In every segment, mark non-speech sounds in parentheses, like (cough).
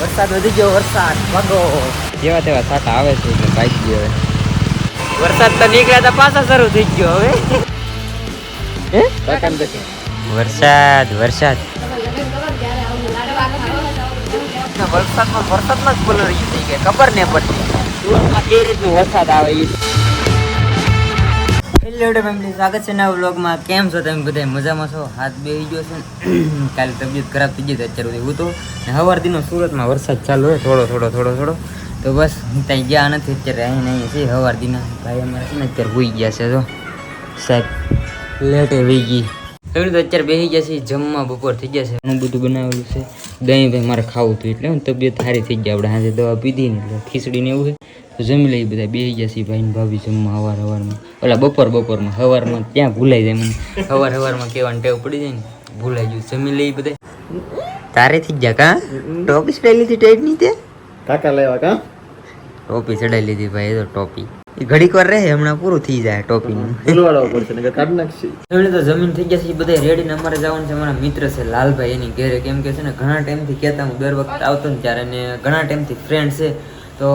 વરસાદ વધી ગયો વરસાદ ભાગો જેવા તેવા સાટા આવે છે એટલે બાઈક ગયો હવે. વરસાદ તો નીકળ્યા તો પાછા શરૂ થઈ ગયો હવે. વરસાદ વરસાદ. વરસાદમાં વરસાદમાં જ પલળી થઈ ગયા ખબર ને પડતી એ કેવી રીતનું વરસાદ આવે એ હેલો ફેમિલી સ્વાગત છે નવા વ્લોગમાં. કેમ છો તમે બધા? મજામાં છો? હાથ બેહી ગયો છે (clears throat) કાલે તબિયત ખરાબ થઈ ગઈ અત્યારે સુધી હું તો હવારથીનો સુરતમાં વરસાદ ચાલુ હોય, થોડો થોડો થોડો થોડો. તો બસ ત્યાં ગયા નથી, અત્યારે અહીં નહીં છે હવારથીના ભાઈ અમારે છે ને અત્યારે હોઈ ગયા છે તો સાહેબ લેટે વહી ગઈ. ફેમિલી તો અત્યારે બેસી ગયા છે જમવા બપોર થઈ ગયા છે. હું બધું બનાવેલું છે. દહીં ભાઈ મારે ખાવું હતું, એટલે તબિયત સારી થઈ ગઈ. આપણે આજે દવા પીધી ને, એટલે ખીચડી ને એવું છે. તો જમી લઈ બધા બે ગયા છીએ ભાઈ ભાભી જમવા હવાર હવારમાં. ઓલા બપોર બપોરમાં હવારમાં ત્યાં ભૂલાઈ જાય મને. હવાર હવારમાં કહેવાની ટેવ પડી જાય ને ભૂલાઈ ગયું જમી લઈ બધા. તારે થઈ ગયા કા? ટોપી લીધી ટાઈટની તે? કાકા લેવા કા? ટોપી ચડાઈ લીધી ભાઈ તો ટોપી. ઘડીક વાર રહે હમણાં પૂરું થઈ જાય ટોપી એમણે તો જમીન થઈ ગયા છે બધા રેડી ને અમારે જવાનું છે અમારા મિત્ર છે લાલભાઈ એની ઘરે. કેમ કે છે ને ઘણા ટાઈમથી કહેતા હું દર વખત આવતો ને ત્યારે ને ઘણા ટાઈમથી ફ્રેન્ડ છે. તો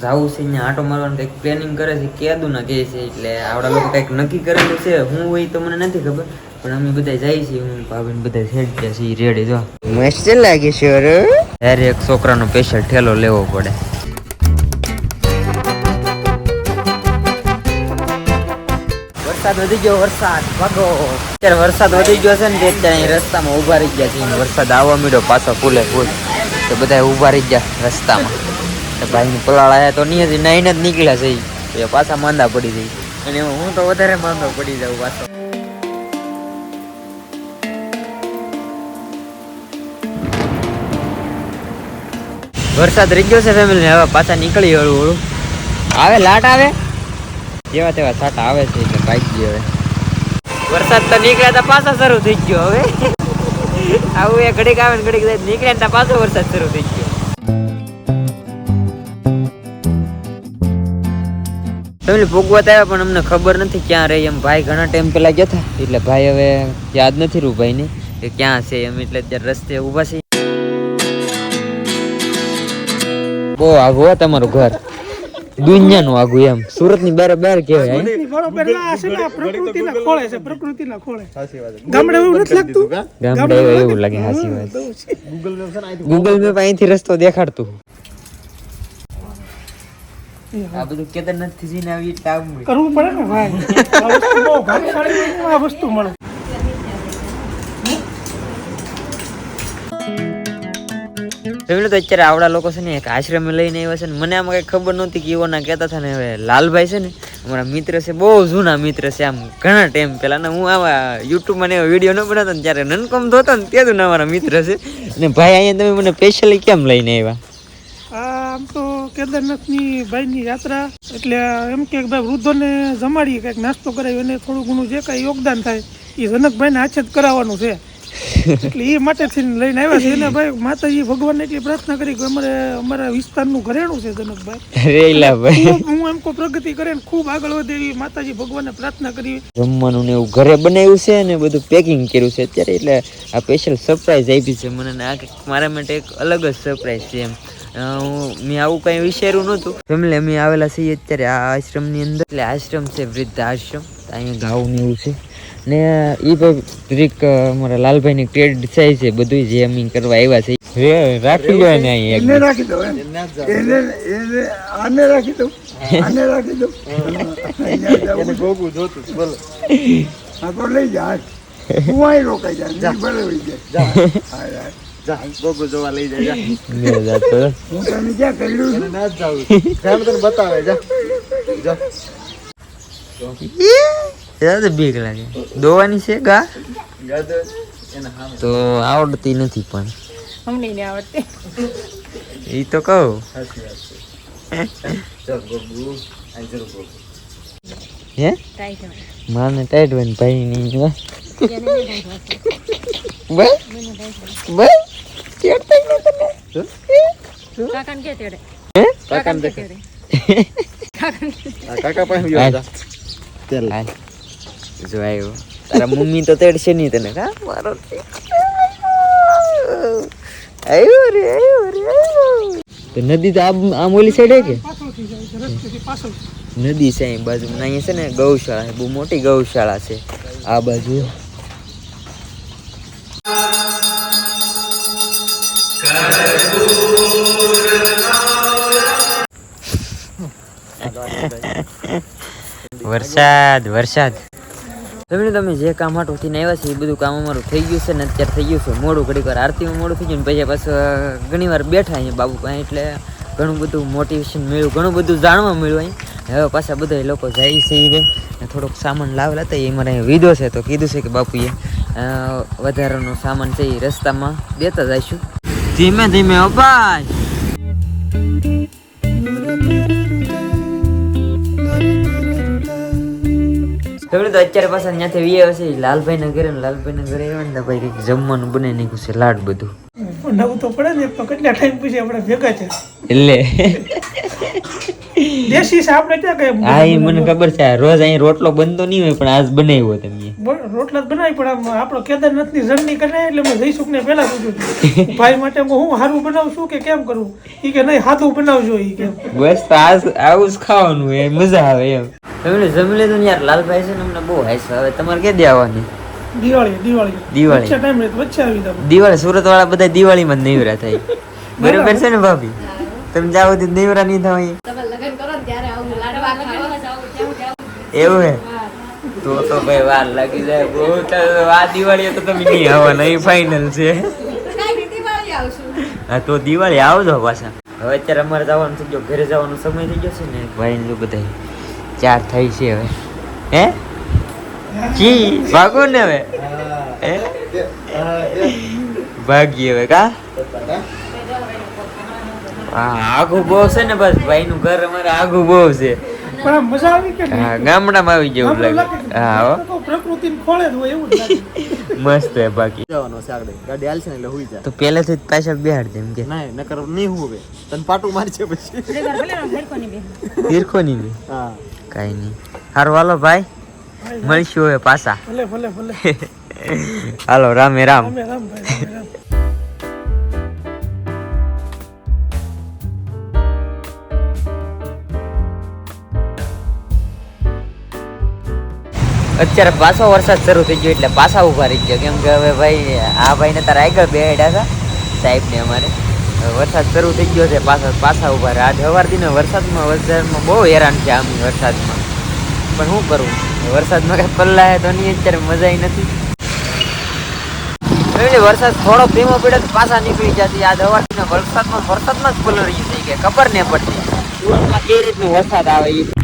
જાવું છે અહીંયા આટો મારવાનું કંઈક પ્લેનિંગ કરે છે કેદું ના કહે છે એટલે આવડા લોકો કંઈક નક્કી કરેલું છે હું હોય તો મને નથી ખબર પણ અમે બધા જઈએ છીએ હું ભાભી ને બધા સેટ ગયા છીએ રેડી જો. મસ્ત લાગે છે અરે ત્યારે એક છોકરાનો સ્પેશિયલ ઠેલો લેવો પડે. વરસાદ વધી ગયો વરસાદ ભાગો. અત્યારે વરસાદ વધી ગયો છે ને તે અહીં રસ્તામાં ઊભા રહી ગયા છે વરસાદ આવવા માંડ્યો પાછો ફૂલે ફૂલ. તો બધા ઊભા રહી ગયા રસ્તામાં. ભાઈ આવ્યા તો નહીં હજી નાઈને જ નીકળ્યા છે એ પાછા માંદા પડી જાય. અને હું તો વધારે માંદો પડી જાઉં પાછો. વરસાદ રહી ગયો છે ફેમિલી હવે પાછા નીકળી હળું હળું. આવે લાટ આવે? જેવા તેવા સાટા આવે છે એટલે બાઈક ગયો હવે. વરસાદ તો નીકળ્યા તો પાછા શરૂ થઈ ગયો હવે. (laughs) આવું એ ઘડીક આવે ને ઘડીક નીકળ્યા ને પાછો વરસાદ શરૂ થઈ ગયો. ફેમિલી ભોગવત આવ્યા પણ અમને ખબર નથી ક્યાં રહી એમ ભાઈ ઘણા ટાઈમ પેલા ગયા હતા એટલે ભાઈ હવે યાદ નથી રહ્યું ભાઈને કે ક્યાં છે એમ એટલે અત્યારે રસ્તે ઊભા છે બહુ આઘું હો તમારું ઘર દુનિયાનું આઘું એમ સુરતની બારે બાર કહેવાય આ પ્રકૃતિના ખોળે છે પ્રકૃતિના ખોળે સાચી વાત છે. ગામડે એવું નથી લાગતું ગામડે એવું લાગે સાચી વાત ગૂગલ મેપ છે ગૂગલ મેપ અહીંથી રસ્તો દેખાડતું આ બધું કેદારનાથથી જઈને આવી એટલે કરવું પડે ને ભાઈ. બહુ ભાગ્યશાળી હોય આ વસ્તુ મળે. ફેમિલી તો અત્યારે આવડા લોકો છે ને એક આશ્રમ લઈને આવ્યા છે ને મને આમાં કઈ ખબર નહોતી કે એઓના કહેતા હતા ને હવે લાલભાઈ છે ને અમારા મિત્ર છે બહુ જૂના મિત્ર છે આમ ઘણા ટાઈમ પેલા ને હું આવા યુટ્યુબમાં ને વીડિયો ન બનાવતો ને ત્યારે નનકોમ ધોતો ને ત્યાં જ અમારા મિત્ર છે. ને ભાઈ અહીંયા તમે મને સ્પેશિયલી કેમ લઈને આવ્યા? આમ તો કેદારનાથની ભાઈની યાત્રા એટલે એમ કે ભાઈ વૃદ્ધોને જમાડીએ કંઈક નાસ્તો કરાવી અને થોડું ઘણું જે કાંઈ યોગદાન થાય એ જનકભાઈને હાથે જ કરાવવાનું છે. એટલે એ માટેથી લઈને આવ્યા છે. એને ભાઈ માતાજી ભગવાનને એટલી પ્રાર્થના કરી કે અમારે અમારા વિસ્તારનું ઘરેણું છે જનકભાઈ. હું એમ કો પ્રગતિ કરે ને ખૂબ આગળ વધે એવી માતાજી ભગવાનને પ્રાર્થના કરી. જમવાનું ને એવું ઘરે બનાવ્યું છે ને બધું પેકિંગ કર્યું છે અત્યારે એટલે આ સ્પેશિયલ સરપ્રાઈઝ આપી છે. મને આ મારા માટે એક અલગ જ સરપ્રાઈઝ છે એમ. મેં આવું કંઈ વિચાર્યું નહોતું. ફેમિલી અમે આવેલા છીએ અત્યારે આ આશ્રમની અંદર. એટલે આશ્રમ છે વૃદ્ધ આશ્રમ. અહીંયા ગાવું ને એવું છે. ને એ ભાઈ ટ્રીક અમારા લાલભાઈની ક્રેડિટ થાય છે. બધું જે અમે કરવા આવ્યા છે. રાખી લો ને અહીંયા એક રાખી દો એને એને આને રાખી દો. આને રાખી દો. એને ગોગું જોતું બોલો હા તો લઈ જા. હું અહીં રોકાઈ જાય ભલે જાય. જા ગોગું જોવા લઈ જાય જા. મેં જાતો હું તને ક્યાં કર્યું ના જ જાવું તને બતાવે જા જા યાદ બીક લાગે. દોવાની છે ગા? ગાદર એને સામે તો આવડતી નથી પણ. અમને નહીં આવડતી. એ તો કહું. હે? માને ટાઈટ હોય ને ભાઈ ની નહીં બસ બસ ચડતા જ તમે? કાકાને કે તેડે. હે? કાકાને કે કાકા પાસે ગયો જા ચાલ. હાલ જો આવ્યો તારા મમ્મી તો તેડશે નહીં તને. કા મારો આવ્યો રે આવ્યો રે આવ્યો તો નદી તો આમ આમ ઓલી સાઈડ હે કે? નદી છે અહીં બાજુ અહીંયા છે ને ગૌશાળા બહુ મોટી ગૌશાળા છે. આ બાજુ. વરસાદ વરસાદ. તમે તમે જે કામ હાટું થઈને આવ્યા છે એ બધું કામ અમારું થઈ ગયું છે ને અત્યારે થઈ ગયું છે. મોડું ઘડીક વાર આરતીમાં મોડું થઈ ગયું ને પછી પાછું ઘણી વાર બેઠા અહીંયા બાબુ પાસે એટલે ઘણું બધું મોટિવેશન મળ્યું, ઘણું બધું જાણવા મળ્યું અહીં. હવે પાછા બધા લોકો જાય છે એ ને થોડોક સામાન લાવેલા હતા, એ મારે અહીંયા વીધો છે તો કીધું છે કે બાપુએ વધારાનો સામાન છે એ રસ્તામાં દેતા જઈશું. ધીમે ધીમે ઓ તો તો અત્યારે પાછા ત્યાંથી વી આવે છે લાલભાઈ ના ઘરે ને લાલભાઈ ના ઘરે આવ્યા ને ભાઈ કંઈક જમવાનું બનાવી નાખ્યું છે લાડ બધું. નવું તો પડે ને કેટલા ટાઈમ પછી આપણે ભેગા છે એટલે. દેશી આપણે ક્યાં હા એ મને ખબર છે રોજ અહીં રોટલો બનતો નહીં હોય પણ આજ બનાવ્યો તમે રોટલા જ બનાવી પણ આમ આપણો કેદારનાથની જર્ની કરે એટલે મેં જઈશું ને પહેલા પૂછું ભાઈ માટે હું સારું બનાવું છું કે કેમ કરું? એ કે નહીં સાદું બનાવજો એ કે. બસ આજ આવું જ ખાવાનું એ મજા આવે એમ. તમે જમી લીધું યાર લાલભાઈ છે ને અમને બહુ હાઈસ. હવે તમારે ક્યાં આવવાની દિવાળી દિવાળી. દિવાળી. વચ્ચે ટાઈમ રહે વચ્ચે આવી તમે દિવાળી સુરત વાળા બધા દિવાળીમાં જ નેવરા થાય. (laughs) બરોબર. છે ને ભાભી? તમે જાઓ તો નેવરા નહીં થાય તમે લગન કરો ત્યારે આવું લાડવા ખાવા એવું હે? તો તો ભાઈ વાર લાગી જાય. બહુ આ દિવાળી તો તમે નહીં આવવાના એ ફાઇનલ છે. કાંઈ દિવાળી આવશું. હા તો દિવાળી આવજો પાછા. હવે અત્યારે અમારે જવાનું થઈ ગયો ઘરે જવાનો સમય થઈ ગયો છે ને ભાઈ ને બધા ચાર થઈ છે હવે. હે? જી ભાગો ને હવે. હે. ભાગીએ હવે કા? હા. આઘું બહુ છે ને બસ ભાઈ નું ઘર અમારે આઘું બહુ છે પણ મજા આવી કે હા ગામડામાં આવી જેવું લાગે. હા હો. પ્રકૃતિ ખોળે જ હોય એવું લાગે. (laughs) મસ્ત હે બાકી જવાનો છે આગળ. ગાડી હાલશે ને એટલે હુઈ જાય. તો પહેલેથી જ પાછળ બેહાડ દેમ કે. ના નકર નહીં હવે. તને પાટું મારી છે પછી તીરખો નહીં બે. હા. કાંઈ નહીં. હારું હાલો ભાઈ. મળીશું હવે પાછા. (laughs) હાલો રામે રામ. અત્યારે પાછો વરસાદ શરૂ થઈ ગયો એટલે પાછા ઊભા રહી ગયા. કેમ કે હવે ભાઈ આ ભાઈને તારા આગળ બેડ્યા હતા સાહેબ ને અમારે. વરસાદ શરૂ થઈ ગયો છે પાછા પાછા ઊભા રહે આજે સવાર દિને વરસાદમાં વરસાદમાં બહુ હેરાન છે આમ વરસાદમાં. પણ શું કરવું વરસાદમાં કઈ પલ્લા હે તો નહીં, અત્યારે મજા નથી. વરસાદ થોડો ધીમો પડે તો પાછા નીકળી જતી આ સવારથી વરસાદમાં વરસાદમાં જ પલળી થઈ ગયા ખબર નહીં પડતી. સુરતમાં રીતનો વરસાદ આવે એ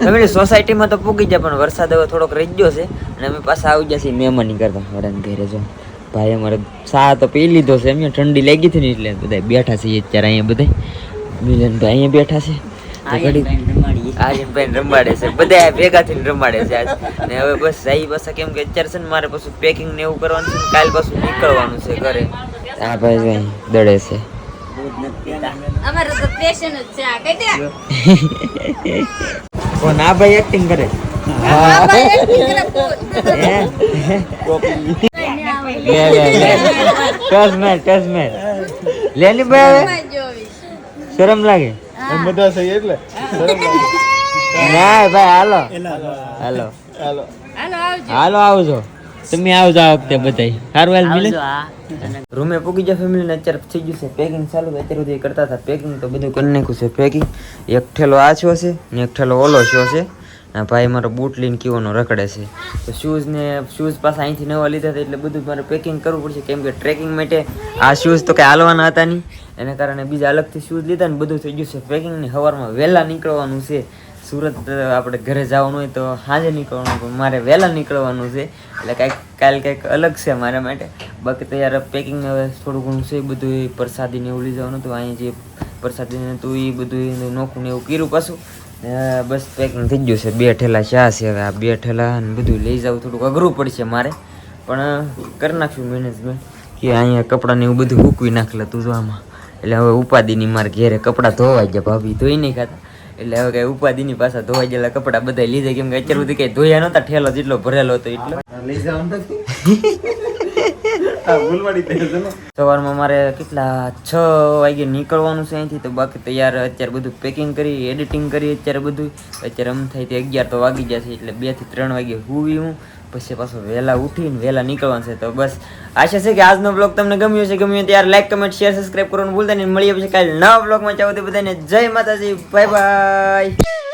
ફેમિલી સોસાયટીમાં તો પૂગી જાય પણ વરસાદ હવે થોડોક રહી ગયો છે. અને અમે પાછા આવી જશે મહેમાની કરતા વરણ ઘેરે જો. ભાઈ અમારે ચા તો પી લીધો છે એમ ઠંડી લાગી હતી ને એટલે બધા બેઠા છીએ અત્યારે અહીંયા બધા મિલનભાઈ અહીંયા બેઠા છે. આર્યનભાઈ રમાડે છે. બધા ભેગા થઈને રમાડે છે આજ. ને હવે બસ જાય પાછા કેમ કે અત્યારે છે ને મારે પાછું પેકિંગ ને એવું કરવાનું છે કાલ પાછું નીકળવાનું છે ઘરે. આ ભાઈ ભાઈ દડે છે. અમારે તો પેશન જ છે આ. કઈ દે (laughs) કોણ આ ભાઈ એક્ટિંગ કરે શરમ લાગે? બધા છે એટલે? ના ભાઈ હાલો. હાલો. હાલો. હાલો આવજો. હાલો આવજો. તમે આવજો આ વખતે બધાય. સારું હાલ મિલે રૂમે પૂગી જાય ફેમિલી ને અત્યારે થઈ ગયું છે પેકિંગ ચાલુ. અત્યારે સુધી કરતા હતા પેકિંગ તો બધું કરી નાખ્યું છે પેકિંગ એક ઠેલો આ છો છે ને એક ઠેલો ઓલો છો છે. ને ભાઈ મારો બૂટ લઈને કીવાનો રખડે છે. તો શૂઝ ને શૂઝ પાસે અહીંથી નવા લીધા હતા એટલે બધું મારે પેકિંગ કરવું પડશે. કેમ કે ટ્રેકિંગ માટે આ શૂઝ તો કાંઈ હાલવાના હતા નહીં. એના કારણે બીજા અલગથી શૂઝ લીધા ને બધું થઈ ગયું છે પેકિંગની હવારમાં વહેલા નીકળવાનું છે. સુરત આપણે ઘરે જવાનું હોય તો સાંજે નીકળવાનું પણ મારે વહેલા નીકળવાનું છે. એટલે કાંઈક કાલ કંઈક અલગ છે મારા માટે. બાકી તો યાર પેકિંગ હવે થોડું ઘણું છે, બધું એ પ્રસાદીને એવું લઈ જવાનું હતું. અહીં જે પ્રસાદી ને હતું એ બધું નોખું ને એવું કર્યું પાછું. બસ પેકિંગ થઈ ગયું છે. બે ઠેલા ચા છે હવે આ બે ઠેલા ને બધું લઈ જવું, થોડુંક અઘરું પડશે મારે. પણ કરી નાખશું મેનેજમેન્ટ કે અહીંયા કપડાને એવું બધું હૂકવી નાખેલા તું જોવામાં એટલે હવે ઉપાદીની મારે ઘેરે કપડાં ધોવાઈ ગયા ભાભી ધોઈ નહીં ખાતા. એટલે હવે કઈ ઉપાધિની પાછા ધોવાઈ ગયેલા કપડા બધા લીધે કેમ કે અત્યાર સુધી કઈ ધોયા નતા ઠેલો જેટલો ભરેલો હતો એટલો. લઈ જવાનું સવારમાં મારે કેટલા છ વાગે નીકળવાનું છે અહીંથી તો બાકી તૈયાર અત્યારે બધું પેકિંગ કરી એડિટિંગ કરી અત્યારે બધું અત્યારે આમ થાય તે અગિયાર તો વાગી જશે એટલે બેથી ત્રણ વાગે હુવી હું. પછી પાછું વહેલા ઉઠીને વહેલા નીકળવાનું છે. તો બસ, આશા છે કે આજનો બ્લોગ તમને ગમ્યો છે ગમ્યો ત્યારે લાઈક કમેન્ટ શેર સબસ્ક્રાઈબ કરવાનું ભૂલતા નહીં. મળીએ પછી કાલે નવા બ્લોગમાં ચાલો તે બધાને જય માતાજી. Bye bye